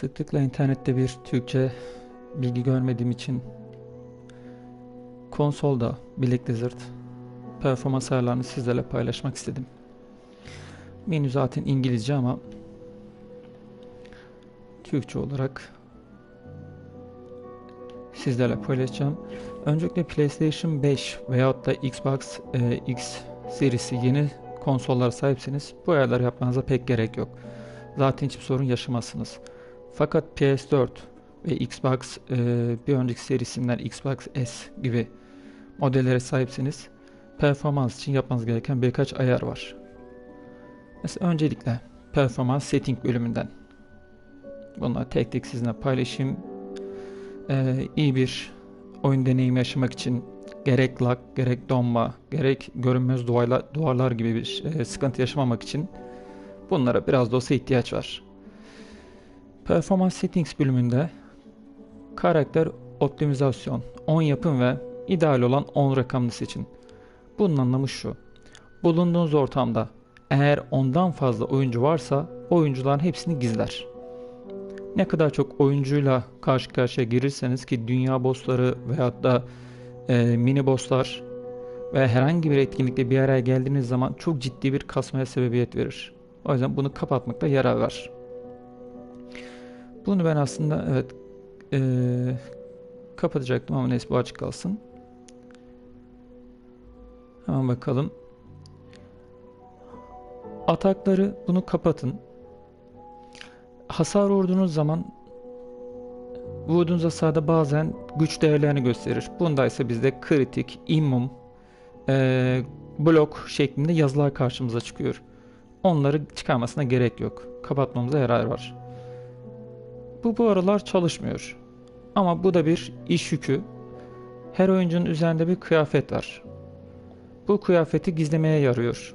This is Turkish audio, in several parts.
Sıklıkla internette bir Türkçe bilgi görmediğim için konsolda Black Desert performans ayarlarını sizlerle paylaşmak istedim. Menü zaten İngilizce ama Türkçe olarak sizlerle paylaşacağım. Öncelikle PlayStation 5 veyahut da Xbox e, X serisi yeni konsollara sahipseniz bu ayarları yapmanıza pek gerek yok. Zaten hiçbir sorun yaşamazsınız. Fakat PS4 ve Xbox e, bir önceki serisinden Xbox S gibi modellere sahipseniz performans için yapmanız gereken birkaç ayar var. Mesela öncelikle performans setting bölümünden bunları tek tek sizinle paylaşayım. Ee, iyi bir oyun deneyimi yaşamak için gerek lag, gerek donma, gerek görünmez duvarlar, duvarlar gibi bir e, sıkıntı yaşamamak için bunlara biraz da olsa ihtiyaç var. Performance Settings bölümünde karakter optimizasyon, on yapın ve ideal olan 10 rakamını seçin. Bunun anlamı şu. Bulunduğunuz ortamda eğer ondan fazla oyuncu varsa oyuncuların hepsini gizler. Ne kadar çok oyuncuyla karşı karşıya girirseniz ki dünya bossları veyahut da e, mini bosslar ve herhangi bir etkinlikte bir araya geldiğiniz zaman çok ciddi bir kasmaya sebebiyet verir. O yüzden bunu kapatmakta yarar var. Bunu ben aslında evet e, kapatacaktım ama neyse bu açık kalsın. Hemen bakalım. Atakları bunu kapatın. Hasar vurduğunuz zaman vurduğunuz hasarda bazen güç değerlerini gösterir. Bunda ise bizde kritik, immum, e, blok şeklinde yazılar karşımıza çıkıyor. Onları çıkarmasına gerek yok. Kapatmamıza yarar var. Bu bu aralar çalışmıyor. Ama bu da bir iş yükü. Her oyuncunun üzerinde bir kıyafet var. Bu kıyafeti gizlemeye yarıyor.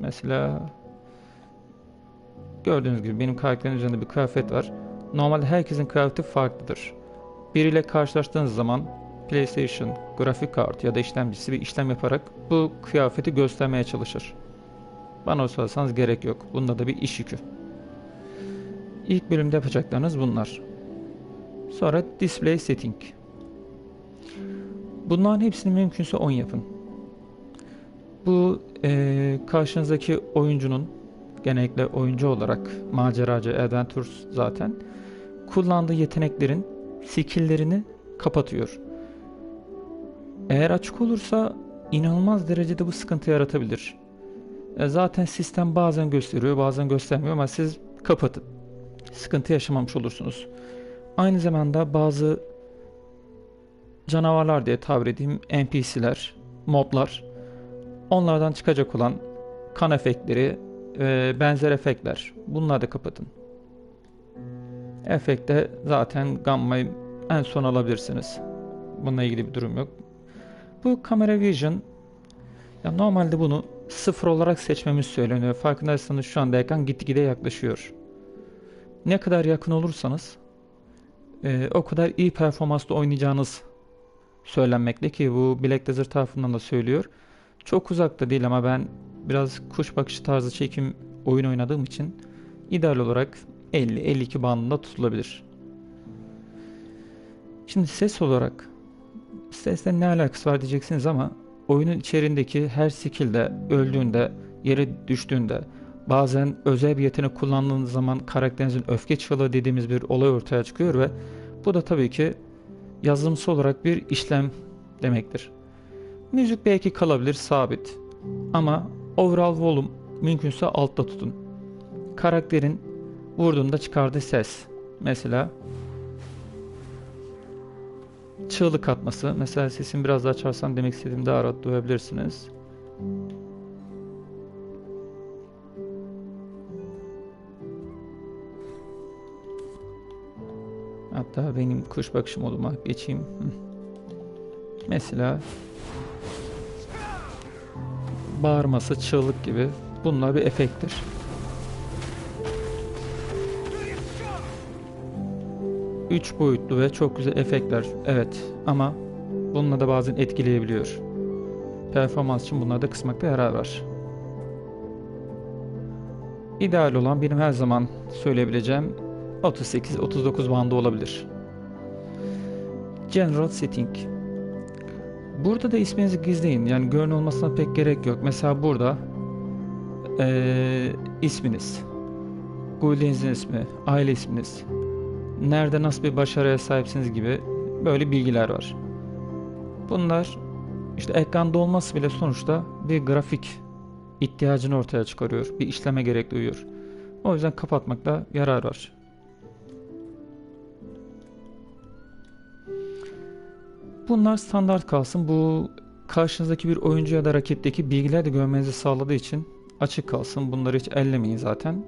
Mesela gördüğünüz gibi benim karakterin üzerinde bir kıyafet var. Normalde herkesin kıyafeti farklıdır. Biriyle karşılaştığınız zaman PlayStation grafik kartı ya da işlemcisi bir işlem yaparak bu kıyafeti göstermeye çalışır. Bana sorarsanız gerek yok. Bunda da bir iş yükü. İlk bölümde yapacaklarınız bunlar. Sonra Display Setting. Bunların hepsini mümkünse 10 yapın. Bu e, karşınızdaki oyuncunun genellikle oyuncu olarak maceracı Adventures zaten kullandığı yeteneklerin skill'lerini kapatıyor. Eğer açık olursa inanılmaz derecede bu sıkıntı yaratabilir. E, zaten sistem bazen gösteriyor bazen göstermiyor ama siz kapatın. Sıkıntı yaşamamış olursunuz. Aynı zamanda bazı canavarlar diye tabir edeyim NPC'ler, modlar onlardan çıkacak olan kan efektleri ve benzer efektler bunları da kapatın. Efekte zaten gammayı en son alabilirsiniz. Bununla ilgili bir durum yok. Bu Camera Vision ya normalde bunu sıfır olarak seçmemiz söyleniyor. Farkındaysanız şu anda ekran gitgide yaklaşıyor. Ne kadar yakın olursanız e, o kadar iyi performansla oynayacağınız söylenmekte ki bu Black Desert tarafından da söylüyor. Çok uzakta değil ama ben biraz kuş bakışı tarzı çekim oyun oynadığım için ideal olarak 50-52 bandında tutulabilir. Şimdi ses olarak sesle ne alakası var diyeceksiniz ama oyunun içerisindeki her skill'de öldüğünde, yere düştüğünde bazen özel bir yetenek kullandığınız zaman karakterinizin öfke çığlığı dediğimiz bir olay ortaya çıkıyor ve bu da tabii ki yazılımsal olarak bir işlem demektir. Müzik belki kalabilir sabit ama overall volume mümkünse altta tutun. Karakterin vurduğunda çıkardığı ses mesela çığlık atması mesela sesini biraz daha açarsan demek istediğim daha rahat duyabilirsiniz. Hatta benim kuş bakışı moduma geçeyim. Mesela bağırması, çığlık gibi bunlar bir efekttir. Üç boyutlu ve çok güzel efektler. Evet ama bununla da bazen etkileyebiliyor. Performans için bunları da kısmakta yarar var. İdeal olan benim her zaman söyleyebileceğim 38-39 bandı olabilir. General Setting. Burada da isminizi gizleyin. Yani görün olmasına pek gerek yok. Mesela burada eee, isminiz, guildinizin ismi, aile isminiz, nerede nasıl bir başarıya sahipsiniz gibi böyle bilgiler var. Bunlar işte ekranda olması bile sonuçta bir grafik ihtiyacını ortaya çıkarıyor. Bir işleme gerek duyuyor. O yüzden kapatmakta yarar var. Bunlar standart kalsın. Bu karşınızdaki bir oyuncu ya da rakipteki bilgileri de görmenizi sağladığı için açık kalsın. Bunları hiç ellemeyin zaten.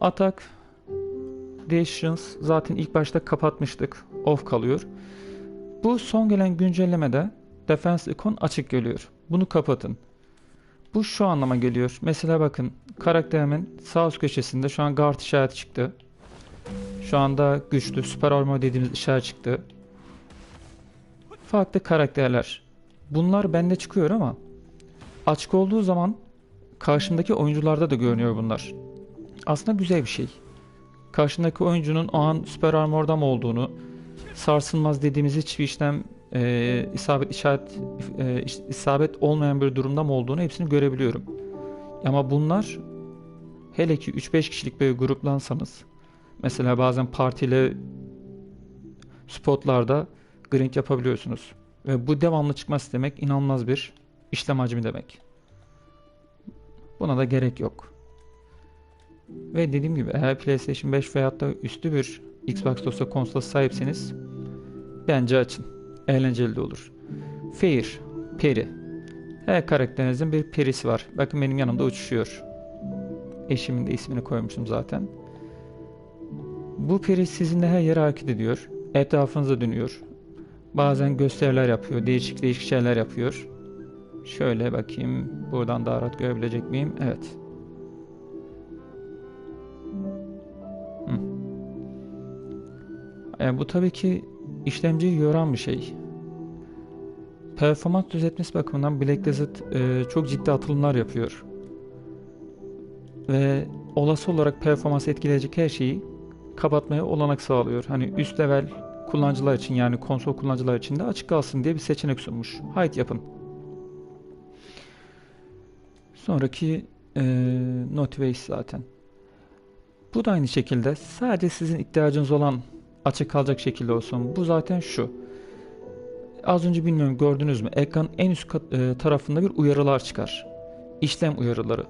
Atak Decisions zaten ilk başta kapatmıştık. Off kalıyor. Bu son gelen güncellemede Defense Icon açık geliyor. Bunu kapatın. Bu şu anlama geliyor. Mesela bakın karakterimin sağ üst köşesinde şu an guard işareti çıktı. Şu anda güçlü süper armor dediğimiz işaret çıktı. Farklı karakterler. Bunlar bende çıkıyor ama açık olduğu zaman karşımdaki oyuncularda da görünüyor bunlar. Aslında güzel bir şey. Karşındaki oyuncunun o an süper armorda mı olduğunu, sarsılmaz dediğimiz hiçbir işlem e, isabet işaret e, is- isabet olmayan bir durumda mı olduğunu hepsini görebiliyorum. Ama bunlar hele ki 3-5 kişilik bir gruplansanız mesela bazen partiyle spotlarda grind yapabiliyorsunuz. Ve bu devamlı çıkması demek inanılmaz bir işlem hacmi demek. Buna da gerek yok. Ve dediğim gibi eğer PlayStation 5 veyahut da üstü bir Xbox dosya konsolu sahipseniz bence açın. Eğlenceli de olur. Fair, peri. Her karakterinizin bir perisi var. Bakın benim yanımda uçuşuyor. Eşimin de ismini koymuşum zaten. Bu peri sizinle her yere hareket ediyor. Etrafınıza dönüyor. Bazen gösteriler yapıyor. Değişik değişik şeyler yapıyor. Şöyle bakayım. Buradan daha rahat görebilecek miyim? Evet. Hı. Yani bu tabii ki işlemciyi yoran bir şey. Performans düzeltmesi bakımından Black Desert e, çok ciddi atılımlar yapıyor. Ve olası olarak performans etkileyecek her şeyi kapatmaya olanak sağlıyor. Hani üst level kullanıcılar için yani konsol kullanıcılar için de açık kalsın diye bir seçenek sunmuş. Haydi yapın. Sonraki e, Notivace zaten. Bu da aynı şekilde sadece sizin ihtiyacınız olan açık kalacak şekilde olsun. Bu zaten şu. Az önce bilmiyorum gördünüz mü? Ekran en üst kat- e, tarafında bir uyarılar çıkar. İşlem uyarıları.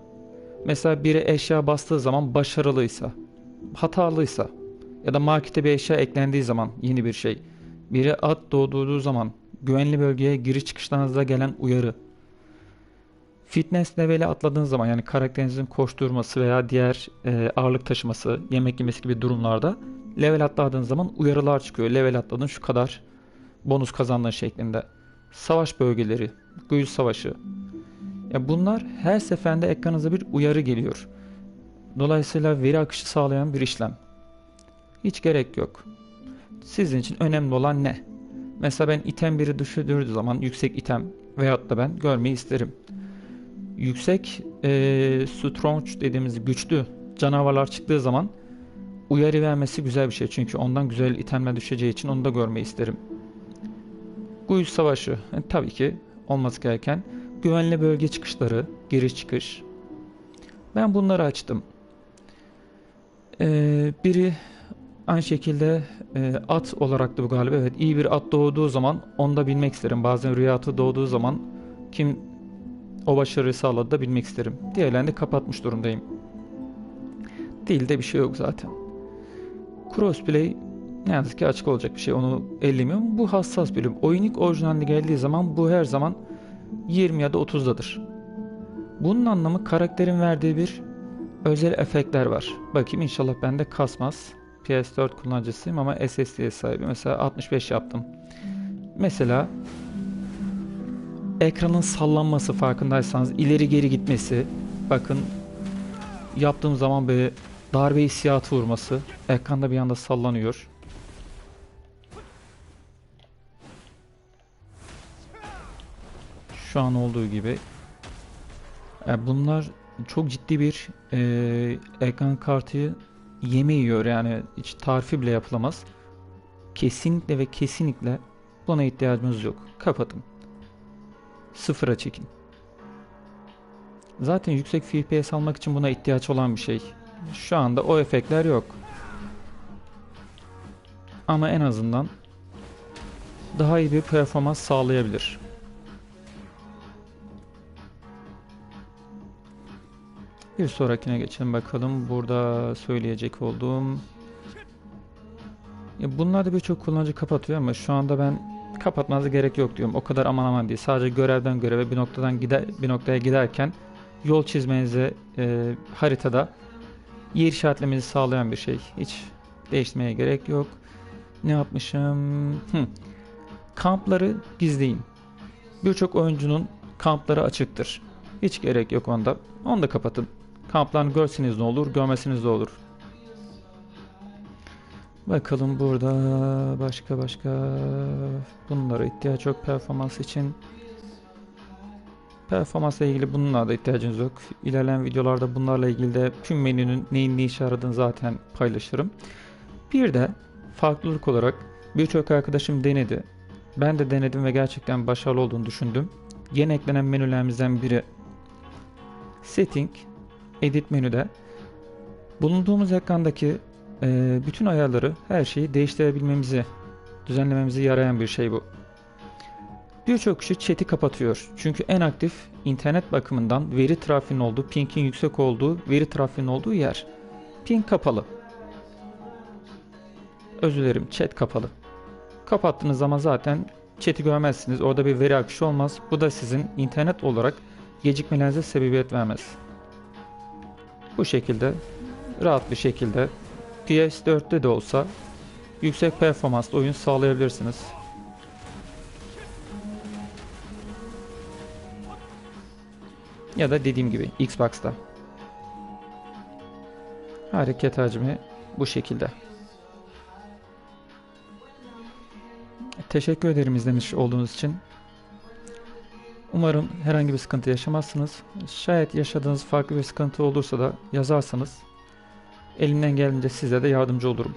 Mesela biri eşya bastığı zaman başarılıysa, hatalıysa ya da markete bir eşya eklendiği zaman yeni bir şey. Biri at doğduğu zaman güvenli bölgeye giriş çıkışlarınızda gelen uyarı. Fitness leveli atladığınız zaman yani karakterinizin koşturması veya diğer e, ağırlık taşıması, yemek yemesi gibi durumlarda level atladığınız zaman uyarılar çıkıyor. Level atladın şu kadar bonus kazandığın şeklinde. Savaş bölgeleri, güç savaşı. Ya bunlar her seferinde ekranınıza bir uyarı geliyor. Dolayısıyla veri akışı sağlayan bir işlem. Hiç gerek yok. Sizin için önemli olan ne? Mesela ben item biri düşürdüğü zaman yüksek item veyahut da ben görmeyi isterim. Yüksek eee strong dediğimiz güçlü canavarlar çıktığı zaman uyarı vermesi güzel bir şey. Çünkü ondan güzel itemler düşeceği için onu da görmeyi isterim. Guild savaşı e, tabii ki olması gereken güvenli bölge çıkışları, giriş çıkış. Ben bunları açtım. Ee, biri aynı şekilde e, at olarak da bu galiba. Evet iyi bir at doğduğu zaman onu da bilmek isterim. Bazen rüya doğduğu zaman kim o başarıyı sağladı da bilmek isterim. Diğerlerini de kapatmış durumdayım. Dilde bir şey yok zaten. Crossplay ne yazık ki açık olacak bir şey. Onu ellemiyorum. Bu hassas bölüm. Oyun ilk orijinalde geldiği zaman bu her zaman 20 ya da 30'dadır. Bunun anlamı karakterin verdiği bir özel efektler var. Bakayım inşallah bende kasmaz. PS4 kullanıcısıyım ama SSD'ye sahibim. Mesela 65 yaptım. Mesela ekranın sallanması farkındaysanız ileri geri gitmesi. Bakın yaptığım zaman böyle darbe hissiyatı vurması. Ekranda bir anda sallanıyor. Şu an olduğu gibi. Yani bunlar çok ciddi bir e, ekran kartı yeme yiyor yani hiç tarifi bile yapılamaz. Kesinlikle ve kesinlikle buna ihtiyacımız yok. Kapatın. Sıfıra çekin. Zaten yüksek FPS almak için buna ihtiyaç olan bir şey. Şu anda o efektler yok. Ama en azından daha iyi bir performans sağlayabilir. Bir sonrakine geçelim bakalım. Burada söyleyecek olduğum ya bunlar da birçok kullanıcı kapatıyor ama şu anda ben kapatmanıza gerek yok diyorum. O kadar aman aman değil. Sadece görevden göreve bir noktadan gider bir noktaya giderken yol çizmenize e, haritada yer işaretlemenizi sağlayan bir şey. Hiç değiştirmeye gerek yok. Ne yapmışım? Hı. Kampları gizleyin. Birçok oyuncunun kampları açıktır. Hiç gerek yok onda. Onu da kapatın. Kamplarını görseniz ne olur, görmeseniz de olur. Bakalım burada başka başka bunlara ihtiyaç yok performans için. Performansla ilgili bunlara da ihtiyacınız yok. İlerleyen videolarda bunlarla ilgili de tüm menünün neyin ne işe yaradığını zaten paylaşırım. Bir de farklılık olarak birçok arkadaşım denedi. Ben de denedim ve gerçekten başarılı olduğunu düşündüm. Yeni eklenen menülerimizden biri Setting, Edit menüde bulunduğumuz ekrandaki e, bütün ayarları, her şeyi değiştirebilmemizi, düzenlememizi yarayan bir şey bu. Birçok kişi chat'i kapatıyor. Çünkü en aktif internet bakımından veri trafiğinin olduğu, ping'in yüksek olduğu, veri trafiğinin olduğu yer. Ping kapalı. Özür dilerim, chat kapalı. Kapattığınız zaman zaten chat'i görmezsiniz. Orada bir veri akışı olmaz. Bu da sizin internet olarak gecikmelerinize sebebiyet vermez. Bu şekilde rahat bir şekilde PS4'te de olsa yüksek performanslı oyun sağlayabilirsiniz. Ya da dediğim gibi Xbox'ta. Hareket hacmi bu şekilde. Teşekkür ederim izlemiş olduğunuz için. Umarım herhangi bir sıkıntı yaşamazsınız. Şayet yaşadığınız farklı bir sıkıntı olursa da yazarsanız elimden geldiğince size de yardımcı olurum.